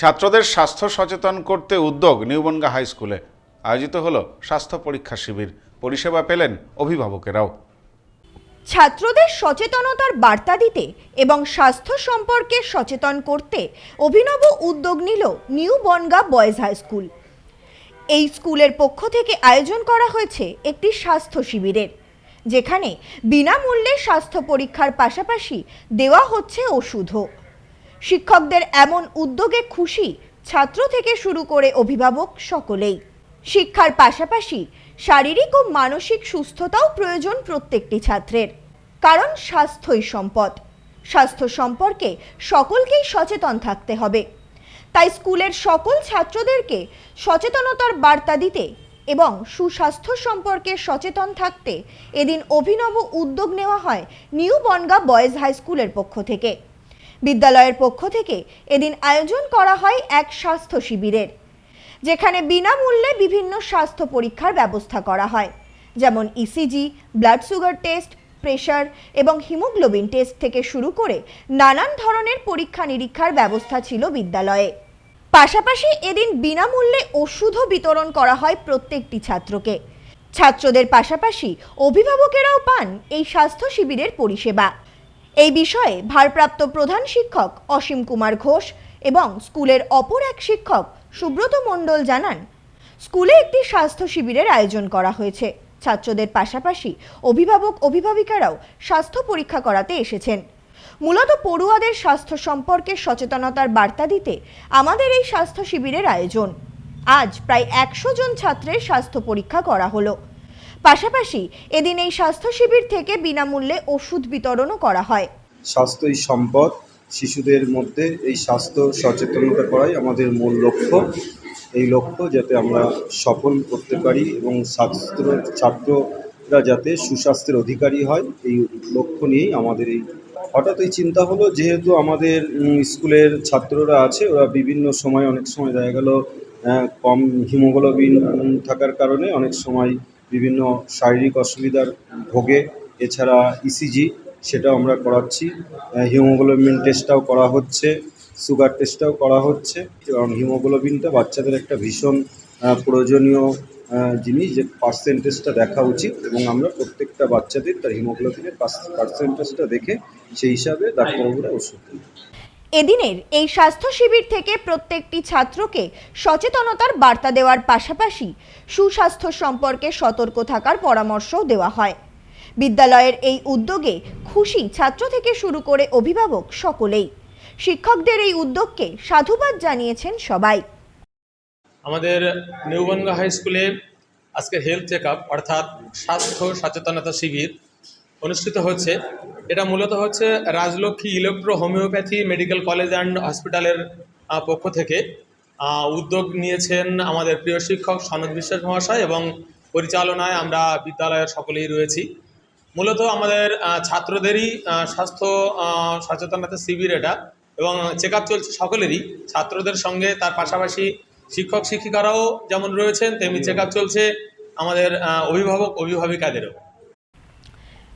ছাত্রদের স্বাস্থ্য সচেতন করতে উদ্যোগ নিউবনগা হাই স্কুলে। আয়োজিত হলো স্বাস্থ্য পরীক্ষা শিবির। পরিষেবা পেলেন অভিভাবকেরাও। ছাত্রদের সচেতনতার বার্তা দিতে এবং স্বাস্থ্য সম্পর্কে সচেতন করতে অভিনব উদ্যোগ নিল new Bongaon boys high school. এই স্কুলের পক্ষ থেকে আয়োজন করা হয়েছে একটি স্বাস্থ্য শিবিরের, যেখানে বিনামূল্যে স্বাস্থ্য পরীক্ষার পাশাপাশি দেওয়া হচ্ছে ওষুধও। শিক্ষকদের এমন উদ্যোগে খুশি ছাত্র থেকে শুরু করে অভিভাবক সকলেই। শিক্ষার পাশাপাশি শারীরিক ও মানসিক সুস্থতাও প্রয়োজন প্রত্যেকটি ছাত্রের। কারণ স্বাস্থ্যই সম্পদ। স্বাস্থ্য সম্পর্কে সকলকেই সচেতন থাকতে হবে। তাই স্কুলের সকল ছাত্রদেরকে সচেতনতার বার্তা দিতে এবং সুস্বাস্থ্য সম্পর্কে সচেতন থাকতে এদিন অভিনব উদ্যোগ নেওয়া হয় নিউ বনগা বয়েজ হাই স্কুলের পক্ষ থেকে। বিদ্যালয়ের পক্ষ থেকে এদিন আয়োজন করা হয় এক স্বাস্থ্য শিবিরের, যেখানে বিনামূল্যে বিভিন্ন স্বাস্থ্য পরীক্ষার ব্যবস্থা করা হয়, যেমন ECG blood sugar test pressure এবং হিমোগ্লোবিন টেস্ট থেকে শুরু করে নানান ধরনের পরীক্ষা নিরীক্ষার ব্যবস্থা ছিল বিদ্যালয়ে। পাশাপাশি এদিন বিনামূল্যে ওষুধও বিতরণ করা হয় প্রত্যেকটি ছাত্রকে। ছাত্রদের পাশাপাশি অভিভাবকেরাও পান এই স্বাস্থ্য শিবিরের পরিষেবা। এই বিষয়ে ভারপ্রাপ্ত প্রধান শিক্ষক অসীম কুমার ঘোষ এবং স্কুলের অপর এক শিক্ষক সুব্রত মণ্ডল জানান, স্কুলে একটি স্বাস্থ্য শিবিরের আয়োজন করা হয়েছে। ছাত্রদের পাশাপাশি অভিভাবক অভিভাবিকারাও স্বাস্থ্য পরীক্ষা করাতে এসেছেন। মূলত পড়ুয়াদের স্বাস্থ্য সম্পর্কে সচেতনতার বার্তা দিতে আমাদের এই স্বাস্থ্য শিবিরের আয়োজন। আজ প্রায় একশো জন ছাত্রের স্বাস্থ্য পরীক্ষা করা হলো। পাশাপাশি এদিন এই স্বাস্থ্য শিবির থেকে বিনামূল্যে ওষুধ বিতরণও করা হয়। স্বাস্থ্যই সম্পদ। শিশুদের মধ্যে এই স্বাস্থ্য সচেতনতা করাই আমাদের মূল লক্ষ্য। এই লক্ষ্য যাতে আমরা সফল করতে পারি এবং স্বাস্থ্য ছাত্ররা যাতে সুস্বাস্থ্যের অধিকারী হয়, এই লক্ষ্য নিয়েই আমাদের এই হঠাৎ এই চিন্তা হলো, যেহেতু আমাদের স্কুলের ছাত্ররা আছে, ওরা বিভিন্ন সময় অনেক সময় দেখা গেল কম হিমোগ্লোবিন থাকার কারণে অনেক সময় বিভিন্ন শারীরিক অসুবিধার ভোগে। এছাড়া ইসিজি সেটাও আমরা করাচ্ছি। হিমোগ্লোবিন টেস্টটাও করা হচ্ছে সুগার টেস্টটাও করা হচ্ছে। কারণ হিমোগ্লোবিনটা বাচ্চাদের একটা ভীষণ প্রয়োজনীয় জিনিস যে পার্সেন্টেজটা দেখা উচিত এবং আমরা প্রত্যেকটা বাচ্চাদের তার হিমোগ্লোবিনের পার্সেন্টেজটা দেখে সেই হিসাবে ডাক্তারবাবুরা ওষুধ দিই এদিনের এই স্বাস্থ্য শিবির থেকে প্রত্যেকটি ছাত্রকে সচেতনতার বার্তা দেওয়ার পাশাপাশি সুস্বাস্থ্য সম্পর্কে সতর্ক থাকার পরামর্শও দেওয়া হয়। বিদ্যালয়ের এই উদ্যোগে খুশি ছাত্র থেকে শুরু করে অভিভাবক সকলেই। শিক্ষকদের এই উদ্যোগকে সাধুবাদ জানিয়েছেন সবাই। আমাদের নিউবনগা হাই স্কুলে আজকে হেলথ চেক অর্থাৎ স্বাস্থ্য সচেতনতা শিবির অনুষ্ঠিত হচ্ছে। এটা মূলত হচ্ছে Rajlakshmi electro homeopathy medical college and হসপিটালের পক্ষ থেকে। উদ্যোগ নিয়েছেন আমাদের প্রিয় শিক্ষক সনদ বিশ্বাস মহাশয় এবং পরিচালনায় আমরা বিদ্যালয়ের সকলেই রয়েছি। মূলত আমাদের ছাত্রদেরই স্বাস্থ্য সচেতনতা শিবির এটা এবং চেক চলছে সকলেরই। ছাত্রদের সঙ্গে তার পাশাপাশি শিক্ষক শিক্ষিকারাও যেমন রয়েছেন, তেমনি চেক চলছে আমাদের অভিভাবক অভিভাবিকাদেরও